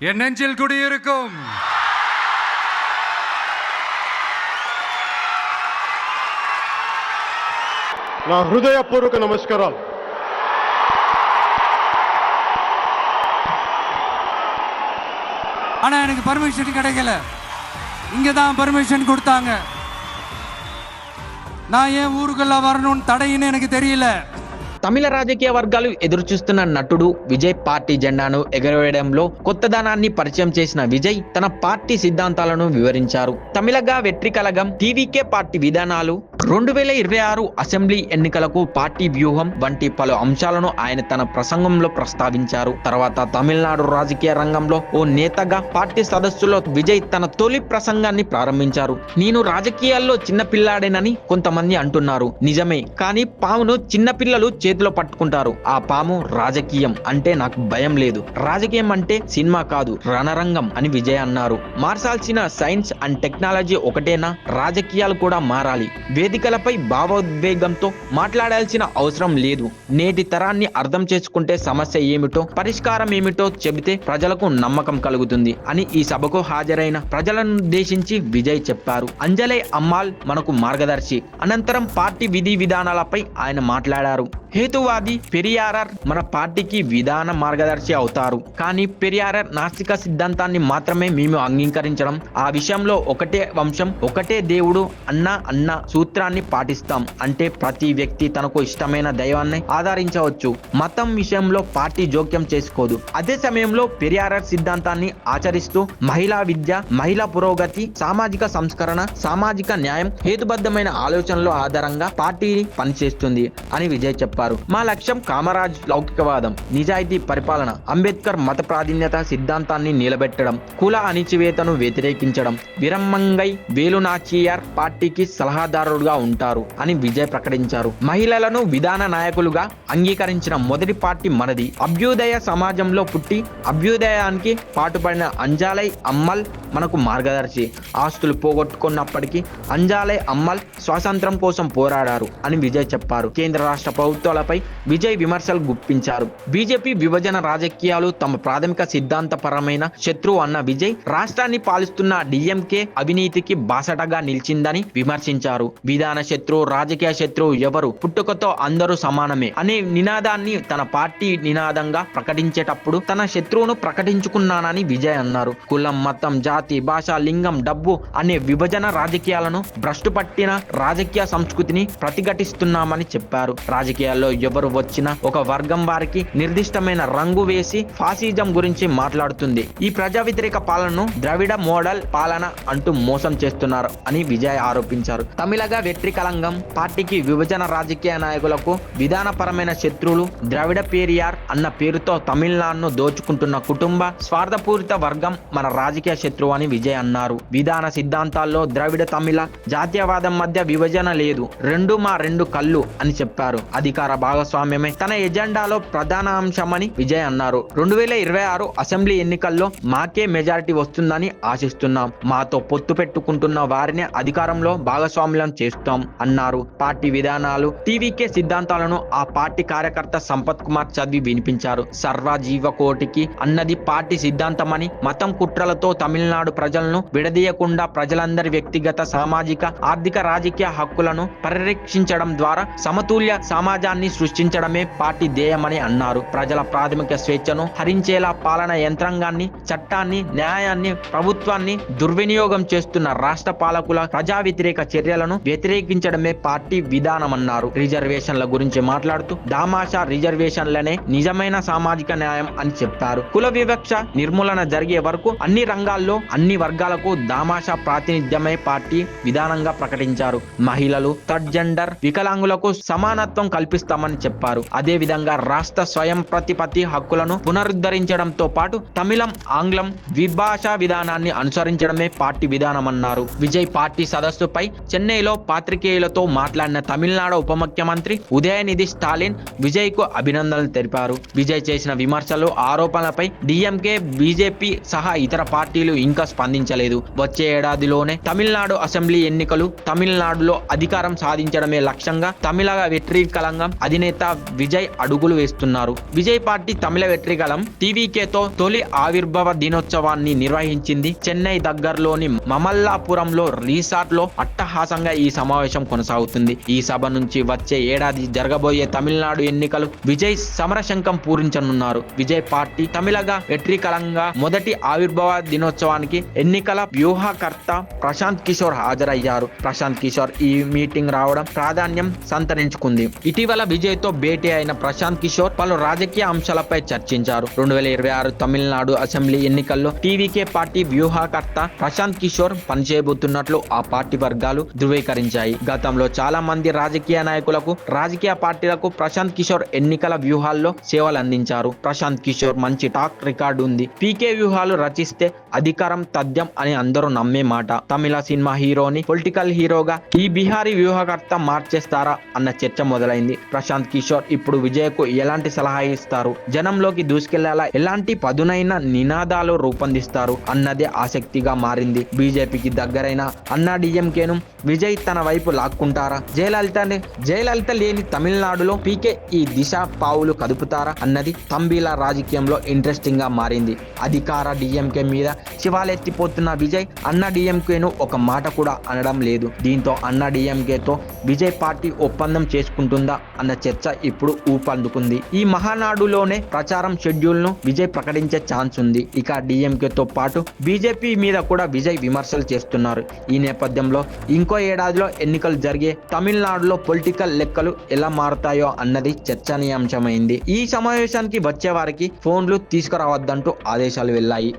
என் நெஞ்சில் குடியிருக்கும் నా హృదయపూర్వక నమస్కారాలు ஆனா எனக்கு பர்மிஷன் கிடைக்கல இங்க தான் பர்மிஷன் கொடுத்தாங்க நான் ஏன் ஊருக்குள்ள வரணும்னு தடையின்னு எனக்கு தெரியல తమిళ రాజకీయ వర్గాలు ఎదురుచూస్తున్న నటుడు విజయ్ పార్టీ జెండాను ఎగరవేయడంలో కొత్తదనాన్ని పరిచయం చేసిన విజయ్ తన పార్టీ సిద్ధాంతాలను వివరించారు. తమిళగా వెట్రికలగం టీవీకే పార్టీ విధానాలు రెండు వేల ఇరవై ఆరు అసెంబ్లీ ఎన్నికలకు పార్టీ వ్యూహం వంటి పలు అంశాలను ఆయన తన ప్రసంగంలో ప్రస్తావించారు. తర్వాత తమిళనాడు రాజకీయ రంగంలో ఓ నేతగా పార్టీ సదస్సులో విజయ్ తన తొలి ప్రసంగాన్ని ప్రారంభించారు. నేను రాజకీయాల్లో చిన్నపిల్లాడేనని కొంతమంది అంటున్నారు. నిజమే కానీ పామును చిన్నపిల్లలు చేతిలో పట్టుకుంటారు. ఆ పాము రాజకీయం అంటే నాకు భయం లేదు. రాజకీయం అంటే సినిమా కాదు రణరంగం అని విజయ్ అన్నారు. మార్చాల్సిన సైన్స్ అండ్ టెక్నాలజీ ఒకటేనా? రాజకీయాలు కూడా మారాలి. వేదికలపై భావోద్వేగంతో మాట్లాడాల్సిన అవసరం లేదు. నేటి తరాన్ని అర్థం చేసుకుంటే సమస్య ఏమిటో పరిష్కారం ఏమిటో చెబితే ప్రజలకు నమ్మకం కలుగుతుంది అని ఈ సభకు హాజరైన ప్రజలనుద్దేశించి విజయ్ చెప్పారు. అంజలే అమ్మాల్ మనకు మార్గదర్శి. అనంతరం పార్టీ విధి విధానాలపై ఆయన మాట్లాడారు. హేతువాది పెరియారర్ మన పార్టీకి విధాన మార్గదర్శి అవుతారు. కానీ పెరియారర్ నాస్తిక సిద్ధాంతాన్ని మాత్రమే మేము అంగీకరించడం. ఆ విషయంలో ఒకటే వంశం ఒకటే దేవుడు అన్న అన్న సూత్రాన్ని పాటిస్తాం. అంటే ప్రతి వ్యక్తి తనకు ఇష్టమైన దైవాన్ని ఆదరించవచ్చు. మతం విషయంలో పార్టీ జోక్యం చేసుకోదు. అదే సమయంలో పెరియారర్ సిద్ధాంతాన్ని ఆచరిస్తూ మహిళా విద్య మహిళా పురోగతి సామాజిక సంస్కరణ సామాజిక న్యాయం హేతుబద్ధమైన ఆలోచనల ఆధారంగా పార్టీ పనిచేస్తుంది అని విజయ్ చెప్పారు. మా లక్ష్యం కామరాజ్ లౌకికవాదం నిజాయితీ పరిపాలన అంబేద్కర్ మత ప్రాధాన్యత సిద్ధాంతాన్ని నిలబెట్టడం కుల అణిచివేతను వ్యతిరేకించడం విరమ్మంగై వేలునాచియార్ పార్టీకి సలహాదారుడుగా ఉంటారు అని విజయ్ ప్రకటించారు. మహిళలను విధాన నాయకులుగా అంగీకరించిన మొదటి పార్టీ మనది. అభ్యుదయ సమాజంలో పుట్టి అభ్యుదయానికి పాటుపడిన అంజాలై అమ్మల్ మనకు మార్గదర్శి. ఆస్తులు పోగొట్టుకున్నప్పటికీ అంజాలై అమ్మల్ స్వాతంత్రం కోసం పోరాడారు అని విజయ్ చెప్పారు. కేంద్ర రాష్ట్ర ప్రభుత్వాలపై విజయ్ విమర్శలు గుప్పించారు. బీజేపీ విభజన రాజకీయాలు తమ ప్రాథమిక సిద్ధాంతపరమైన శత్రువు అన్న విజయ్ రాష్ట్రాన్ని పాలిస్తున్న డిఎంకే అవినీతికి బాసటగా నిలిచిందని విమర్శించారు. విధాన శత్రువు రాజకీయ శత్రువు ఎవరు? పుట్టుకతో అందరూ సమానమే అనే నినాదాన్ని తన పార్టీ నినాదంగా ప్రకటించేటప్పుడు తన శత్రువును ప్రకటించుకున్నానని విజయ్ అన్నారు. కులం మతం జాతి భాష లింగం డబ్బు అనే విభజన రాజకీయాలను భ్రష్టు పట్టిన రాజకీయ సంస్కృతిని ప్రతిఘటిస్తున్నామని చెప్పారు. రాజకీయాలు రాజకీయాల్లో ఎవరు వచ్చినా ఒక వర్గం వారికి నిర్దిష్టమైన రంగు వేసి ఫాసిజం గురించి మాట్లాడుతుంది. ఈ ప్రజా వ్యతిరేక పాలనను ద్రవిడ మోడల్ పాలన అంటూ మోసం చేస్తున్నారు అని విజయ్ ఆరోపించారు. తమిళగా వెట్రికలంగం పార్టీకి విభజన రాజకీయ నాయకులకు విధానపరమైన శత్రువులు ద్రవిడ పేరియార్ అన్న పేరుతో తమిళనాడును దోచుకుంటున్న కుటుంబ స్వార్థపూరిత వర్గం మన రాజకీయ శత్రువు అని విజయ్ అన్నారు. విధాన సిద్ధాంతాల్లో ద్రవిడ తమిళ జాతీయవాదం మధ్య విభజన లేదు. రెండు మా రెండు కళ్ళు అని చెప్పారు. అధికార భాగస్వామ్యమే తన ఎజెండాలో ప్రధాన అంశమని విజయ్ అన్నారు. రెండు వేల ఇరవై ఆరు అసెంబ్లీ ఎన్నికల్లో మాకే మెజారిటీ వస్తుందని ఆశిస్తున్నాం. మాతో పొత్తు పెట్టుకుంటున్న వారిని అధికారంలో భాగస్వామ్యం చేస్తాం అన్నారు. పార్టీ విధానాలు టీవీకే సిద్ధాంతాలను ఆ పార్టీ కార్యకర్త సంపత్ కుమార్ చదివి వినిపించారు. సర్వజీవ కోటికి అన్నది పార్టీ సిద్ధాంతమని మతం కుట్రలతో తమిళనాడు ప్రజలను విడదీయకుండా ప్రజలందరి వ్యక్తిగత సామాజిక ఆర్థిక రాజకీయ హక్కులను పరిరక్షించడం ద్వారా సమతుల్య సమాజాన్ని సృష్టించడమే పార్టీ ధ్యేయమని అన్నారు. ప్రజల ప్రాథమిక స్వేచ్ఛను హరించేలా పాలన యంత్రాంగాన్ని చట్టాన్ని న్యాయాన్ని ప్రభుత్వాన్ని దుర్వినియోగం చేస్తున్న రాష్ట్ర పాలకుల ప్రజా వ్యతిరేక చర్యలను వ్యతిరేకించడమే పార్టీ విధానమన్నారు. రిజర్వేషన్ల గురించి మాట్లాడుతూ దామాషా రిజర్వేషన్లనే నిజమైన సామాజిక న్యాయం అని చెప్పారు కుల వివక్ష నిర్మూలన జరిగే వరకు అన్ని రంగాల్లో అన్ని వర్గాలకు దామాషా ప్రాతినిధ్యమే పార్టీ విధానంగా ప్రకటించారు. మహిళలు థర్డ్ జెండర్ వికలాంగులకు సమానత్వం కల్పిస్తారు కల్పిస్తామని చెప్పారు. అదే విధంగా రాష్ట్ర స్వయం ప్రతిపత్తి హక్కులను పునరుద్ధరించడంతో పాటు తమిళం ఆంగ్లం ద్విభాషా విధానాన్ని అనుసరించడమే పార్టీ విధానమన్నారు. విజయ్ పార్టీ సదస్సుపై చెన్నైలో పాత్రికేయులతో మాట్లాడిన తమిళనాడు ఉప ముఖ్యమంత్రి ఉదయనిధి స్టాలిన్ విజయ్కు అభినందనలు తెలిపారు. విజయ్ చేసిన విమర్శలు ఆరోపణలపై డిఎంకే బీజేపీ సహా ఇతర పార్టీలు ఇంకా స్పందించలేదు. వచ్చే ఏడాదిలోనే తమిళనాడు అసెంబ్లీ ఎన్నికలు తమిళనాడులో అధికారం సాధించడమే లక్ష్యంగా తమిళ వ్యతిరేకలంగా అధినేత విజయ్ అడుగులు వేస్తున్నారు. విజయ్ పార్టీ తమిళ వెట్రిగలం టీవీకేతో తొలి ఆవిర్భావ దినోత్సవాన్ని నిర్వహించింది. చెన్నై దగ్గరలోని మమల్లాపురంలో రీసార్ట్లో అట్టహాసంగా ఈ సమావేశం కొనసాగుతుంది. ఈ సభ నుంచి వచ్చే ఏడాది జరగబోయే తమిళనాడు ఎన్నికలు విజయ్ సమరశంకం పూరించనున్నారు. విజయ్ పార్టీ తమిళగా వెట్రికలంగా మొదటి ఆవిర్భావ దినోత్సవానికి ఎన్నికల వ్యూహకర్త ప్రశాంత్ కిషోర్ హాజరయ్యారు. ప్రశాంత్ కిషోర్ ఈ మీటింగ్ రావడం ప్రాధాన్యం సంతరించుకుంది. ఇటీవల విజయ్తో భేటీ అయిన ప్రశాంత్ కిషోర్ పలు రాజకీయ అంశాలపై చర్చించారు. రెండు వేల ఇరవై ఆరు తమిళనాడు అసెంబ్లీ ఎన్నికల్లో టీవీకే పార్టీ వ్యూహకర్త ప్రశాంత్ కిషోర్ పనిచేయబోతున్నట్లు ఆ పార్టీ వర్గాలు ధృవీకరించాయి. గతంలో చాలా మంది రాజకీయ నాయకులకు రాజకీయ పార్టీలకు ప్రశాంత్ కిషోర్ ఎన్నికల వ్యూహాల్లో సేవలు అందించారు. ప్రశాంత్ కిషోర్ మంచి టాక్ రికార్డు ఉంది. పీకే వ్యూహాలు రచిస్తే అధికారం తథ్యం అని అందరూ నమ్మే మాట. తమిళ సినిమా హీరోని పొలిటికల్ హీరోగా ఈ బిహారీ వ్యూహకర్త మార్చేస్తారా అన్న చర్చ మొదలైంది. ప్రశాంత్ కిషోర్ ఇప్పుడు విజయ్కు ఎలాంటి సలహా ఇస్తారు? జనంలోకి దూసుకెళ్ళేలా ఎలాంటి పదునైన నినాదాలు రూపొందిస్తారు? అన్నదే ఆసక్తిగా మారింది. బీజేపీకి దగ్గరైన అన్నా డిఎంకేను విజయ్ తన వైపు లాక్కుంటారా? జయలలితని జయలలిత లేని తమిళనాడులో పీకే ఈ దిశ పావులు కదుపుతారా అన్నది తంబీల రాజకీయంలో ఇంట్రెస్టింగ్గా మారింది. అధికార డిఎంకే మీద శివాలెత్తిపోతున్న విజయ్ అన్న డిఎంకేను ఒక మాట కూడా అనడం లేదు. దీంతో అన్న డిఎంకేతో విజయ్ పార్టీ ఒప్పందం చేసుకుంటుందా అన్న చర్చ ఇప్పుడు ఊపందుకుంది. ఈ మహానాడులోనే ప్రచారం షెడ్యూల్ను విజయ్ ప్రకటించే ఛాన్స్ ఉంది. ఇక డిఎంకేతో పాటు బీజేపీ మీద కూడా విజయ్ విమర్శలు చేస్తున్నారు. ఈ నేపథ్యంలో ఇంకో ఏడాదిలో ఎన్నికలు జరిగే తమిళనాడులో పొలిటికల్ లెక్కలు ఎలా మారుతాయో అన్నది చర్చనీయాంశమైంది. ఈ సమావేశానికి వచ్చే వారికి ఫోన్లు తీసుకురావద్దంటూ ఆదేశాలు వెళ్ళాయి.